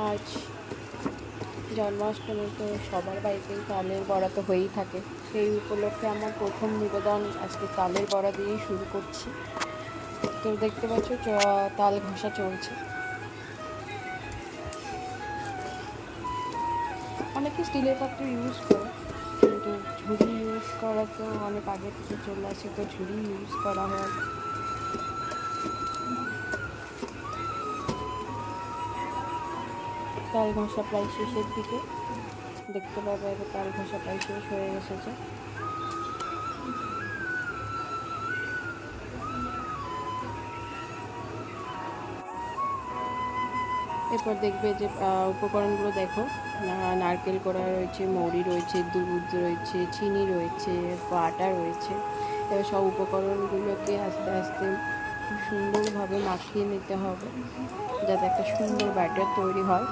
আজ জন্মাষ্টমী তো সবার বাড়িতেই তালের বড়া তো হয়েই থাকে। সেই উপলক্ষে আমার প্রথম নিবেদন আজকে তালের বড়া দিয়েই শুরু করছি। তো দেখতে পাচ্ছ তাল ঘষা চলছে। অনেকে স্টিলের পাত্র ইউজ করে, কিন্তু ঝুড়ি ইউজ করা তো অনেক আগে থেকে চলে আসে, তো ঝুড়ি ইউজ করা হয়। তাল ঘষা প্রায় শেষের দিকে। দেখতে পাবে যে তাল ঘষা প্রায় শেষ হয়ে এসেছে। এরপর দেখবে যে উপকরণগুলো দেখো নারকেল করা রয়েছে, মৌরি রয়েছে, দুধ রয়েছে, চিনি রয়েছে, বাটা রয়েছে। এবার সব উপকরণগুলোকে আস্তে আস্তে খুব সুন্দরভাবে মাখিয়ে নিতে হবে, যাতে একটা সুন্দর ব্যাটার তৈরি হয়।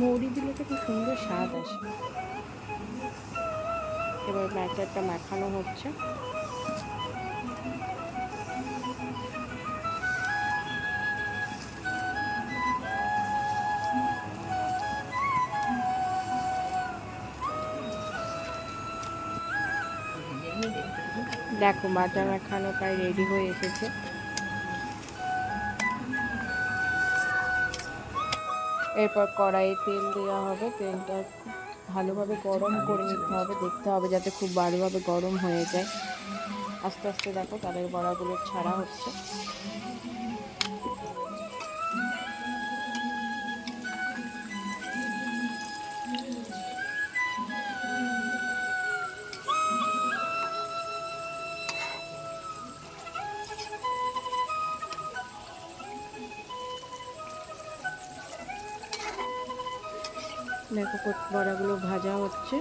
মৌরি দিলে তো খুব সুন্দর স্বাদ আসে। এবার ব্যাটারটা মাখানো হচ্ছে। দেখো বাটা মাখানো প্রায় রেডি হয়ে এসেছে। এরপর কড়াইয়ে তেল দেওয়া হবে। তেলটা ভালোভাবে গরম করে নিতে হবে, দেখতে হবে যাতে খুব ভালোভাবে গরম হয়ে যায়। আস্তে আস্তে দেখো তাদের বড়াগুলো ছাড়া হচ্ছে। দেখো বড়াগুলো ভাজা হচ্ছে।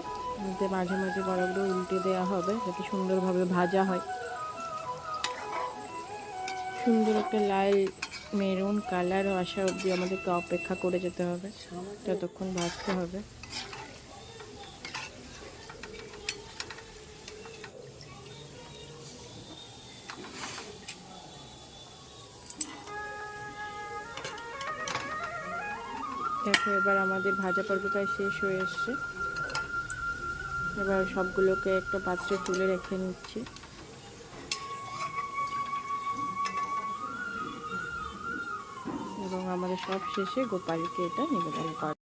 এতে মাঝে মাঝে বড়াগুলো উল্টে দেওয়া হবে যাতে সুন্দরভাবে ভাজা হয়। সুন্দর একটা লাল মেরুন কালার আসা অবধি আমাদেরকে অপেক্ষা করে যেতে হবে। ততক্ষণ ভাজতে হবে। দেখো, এবার আমাদের ভাজা পর্ব প্রায় শেষ হয়ে এসছে। এবার সবগুলোকে একটা পাত্রে তুলে রেখে নিচ্ছি। এবং আমাদের সব শেষে গোপালকে এটা নিবেদন করা